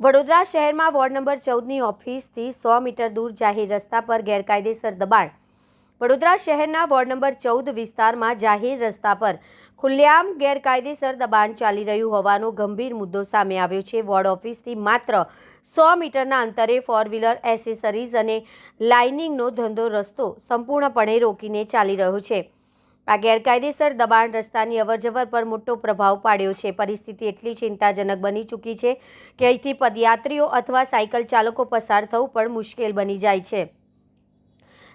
વડોદરા શહેરમાં ward number ચૌદની ઓફિસથી સો મીટર દૂર જાહેર રસ્તા પર ગેરકાયદેસર દબાણ. વડોદરા શહેરના વોર્ડ નંબર ચૌદ વિસ્તારમાં જાહેર રસ્તા પર ખુલ્લેઆમ ગેરકાયદેસર દબાણ ચાલી રહ્યું હોવાનો ગંભીર મુદ્દો સામે આવ્યો છે. વોર્ડ ઓફિસથી માત્ર સો મીટરના અંતરે ફોર વ્હીલર એસેસરીઝ અને લાઇનિંગનો ધંધો રસ્તો સંપૂર્ણપણે રોકીને ચાલી રહ્યો છે. આ ગેરકાયદેસર દબાણ રસ્તાની અવરજવર પર મોટો પ્રભાવ પાડ્યો છે. પરિસ્થિતિ એટલી ચિંતાજનક બની ચૂકી છે કે અહીંથી પદયાત્રીઓ અથવા સાયકલ ચાલકો પસાર થવું પણ મુશ્કેલ બની જાય છે.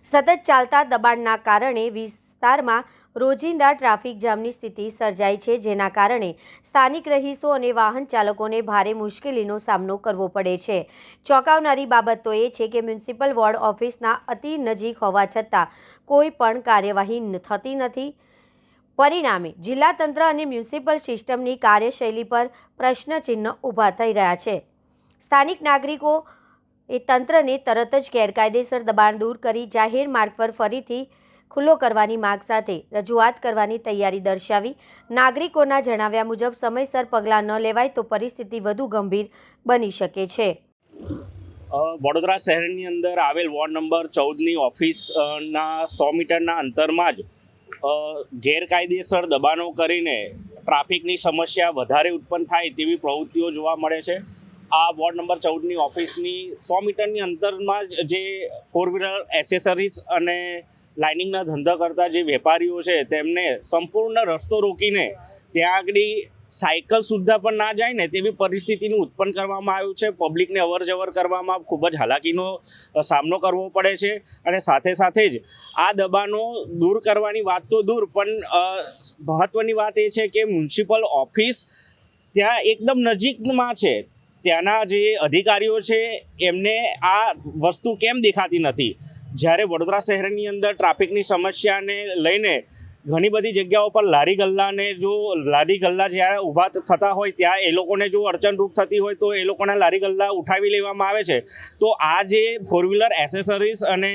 સતત ચાલતા દબાણના કારણે વિસ્તારમાં રોજિંદા ટ્રાફિક જામની સ્થિતિ સર્જાઈ છે, જેના કારણે સ્થાનિક રહીશો અને વાહન ચાલકોને ભારે મુશ્કેલીનો સામનો કરવો પડે છે. ચોંકાવનારી બાબત તો એ છે કે મ્યુનિસિપલ વોર્ડ ઓફિસના અતિ નજીક હોવા છતાં કોઈ પણ કાર્યવાહી થતી નથી. પરિણામે જિલ્લા તંત્ર અને મ્યુનિસિપલ સિસ્ટમની કાર્યશૈલી પર પ્રશ્નચિહ્ન ઊભા થઈ રહ્યા છે. સ્થાનિક નાગરિકો એ તંત્રને તરત જ ગેરકાયદેસર દબાણ દૂર કરી જાહેર માર્ગ પર ફરીથી ખુલ્લો કરવાની માંગ સાથે રજૂઆત કરવાની તૈયારી દર્શાવી. નાગરિકોના જણાવ્યા મુજબ, સમયસર પગલાં ન લેવાય તો પરિસ્થિતિ વધુ ગંભીર બની શકે છે. વડોદરા શહેરની અંદર આવેલ વોર્ડ નંબર ચૌદની ઓફિસના સો મીટરના અંતરમાં જ ગેરકાયદેસર દબાણો કરીને ટ્રાફિકની સમસ્યા વધારે ઉત્પન્ન થાય તેવી પ્રવૃત્તિઓ જોવા મળે છે. આ વોર્ડ નંબર ચૌદની ઓફિસની સો મીટરની અંતરમાં જ ફોર વ્હીલર એસેસરીઝ અને લાઇનિંગના ધંધા કરતા જે વેપારીઓ છે, તેમને સંપૂર્ણ રસ્તો રોકીને ત્યાં આગળ સાયકલ સુદ્ધા પણ ના જાય ને તેવી પરિસ્થિતિનું ઉત્પન્ન કરવામાં આવ્યું છે. પબ્લિકને અવર જવર કરવામાં ખૂબ જ હાલાકીનો સામનો કરવો પડે છે અને સાથે સાથે જ આ દબાણો દૂર કરવાની વાત તો દૂર, પણ મહત્ત્વની વાત એ છે કે મ્યુનિસિપલ ઓફિસ ત્યાં એકદમ નજીકમાં છે. ત્યાંના જે અધિકારીઓ છે, એમને આ વસ્તુ કેમ દેખાતી નથી? જ્યારે વડોદરા શહેરની અંદર ટ્રાફિકની સમસ્યાને લઈને ઘણી બધી જગ્યાઓ પર લારી ગલ્લાને જો લારી ગલ્લા જ્યારે ઊભા થતા હોય ત્યાં એ લોકોને જો અડચણરૂપ થતી હોય તો એ લોકોના લારી ગલ્લા ઉઠાવી લેવામાં આવે છે. તો આ જે ફોર વ્હીલર એસેસરીઝ અને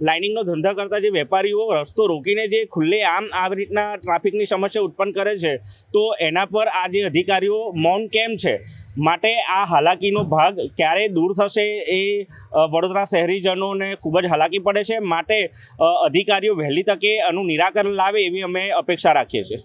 લાઇનિંગનો ધંધા કરતા જે વેપારીઓ રસ્તો રોકીને જે ખુલ્લે આમ આવી રીતના ટ્રાફિકની સમસ્યા ઉત્પન્ન કરે છે, તો એના પર આ જે અધિકારીઓ મૌન કેમ છે? માટે આ હાલાકીનો ભાગ ક્યારે દૂર થશે એ વડોદરા શહેરીજનોને ખૂબ જ હાલાકી પડે છે. માટે અધિકારીઓ વહેલી તકે આનું નિરાકરણ લાવે એવી અમે અપેક્ષા રાખીએ છીએ.